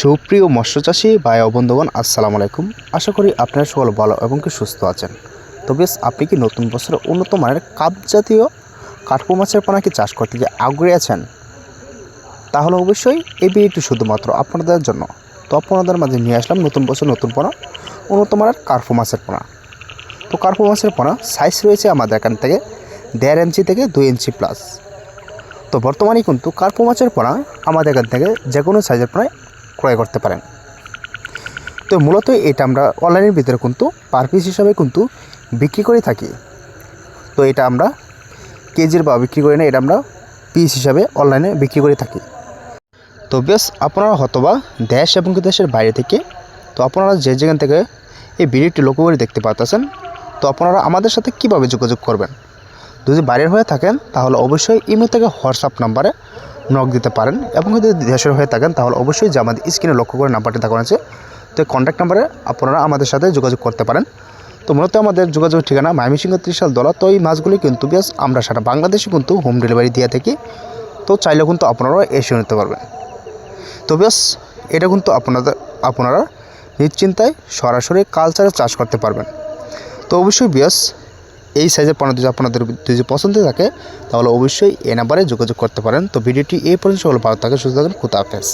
সুপ্রিয় মৎস্যচাষী ও বন্ধুগণ, আসসালামু আলাইকুম। আশা করি আপনারা সকল ভালো এবং কি সুস্থ আছেন। তো বেশ, আপনি কি নতুন বছরে উন্নত মানের কাপ জাতীয় কাঠপো মাছের পোনা কি চাষ করতে গিয়ে আগ্রহী আছেন? তাহলে অবশ্যই এই ভিডিওটি শুধুমাত্র আপনাদের জন্য। তো আপনাদের মাঝে নিয়ে আসলাম নতুন বছর নতুন পোনা, উন্নত মানের কার্পো মাছের পোনা। তো কার্পো মাছের পোনা সাইজ রয়েছে আমাদের এখান থেকে দেড় ইঞ্চি থেকে দুই ইঞ্চি প্লাস তো বর্তমানে কিন্তু কার্পো মাছের পোনা আমাদের এখান থেকে যে কোনো সাইজের পোনায় ক্রয় করতে পারেন। তো মূলত এটা আমরা অনলাইনের ভিতরে কিন্তু পার পিস হিসাবে কিন্তু বিক্রি করে থাকি। তো এটা আমরা কেজির বা বিক্রি করি না, এটা আমরা পিস হিসাবে অনলাইনে বিক্রি করে থাকি। তো বেশ, আপনারা হয়তোবা দেশ এবং দেশের বাইরে থেকে, তো আপনারা যে যেখান থেকে এই ভিডিওটি লক্ষ্য করে দেখতে পাচ্ছেন তো আপনারা আমাদের সাথে কীভাবে যোগাযোগ করবেন? যদি বাইরের হয়ে থাকেন, তাহলে অবশ্যই ইমেল থেকে হোয়াটসঅ্যাপ নাম্বারে নক দিতে পারেন এবং যদি দেশের হয়ে থাকেন, তাহলে অবশ্যই যে আমাদের স্ক্রিনে লক্ষ্য করে নাম্বারটি দেখানো আছে। তো কন্ট্যাক্ট নাম্বারে আপনারা আমাদের সাথে যোগাযোগ করতে পারেন। তো মূলত আমাদের যোগাযোগের ঠিকানা ময়মনসিংহ ত্রিশাল দলা, তো এই মাছগুলি কিন্তু বেশ আমরা সারা বাংলাদেশে কিন্তু হোম ডেলিভারি দিয়ে থাকি। তো চাইলে কিন্তু আপনারা এসে নিতে পারবেন। তো বেশ, এটা কিন্তু আপনাদের, আপনারা নিশ্চিন্তায় সরাসরি কালচারে চাষ করতে পারবেন। তো অবশ্যই বেশ এই সাইজের পণ্য যদি আপনাদের যদি পছন্দ থাকে, তাহলে অবশ্যই এ নাম্বারে যোগাযোগ করতে পারেন। তো ভিডিওটি এই পর্যন্ত, সকল ভালো থাকে সুস্থ থাকেন, খুদা হাফেজ।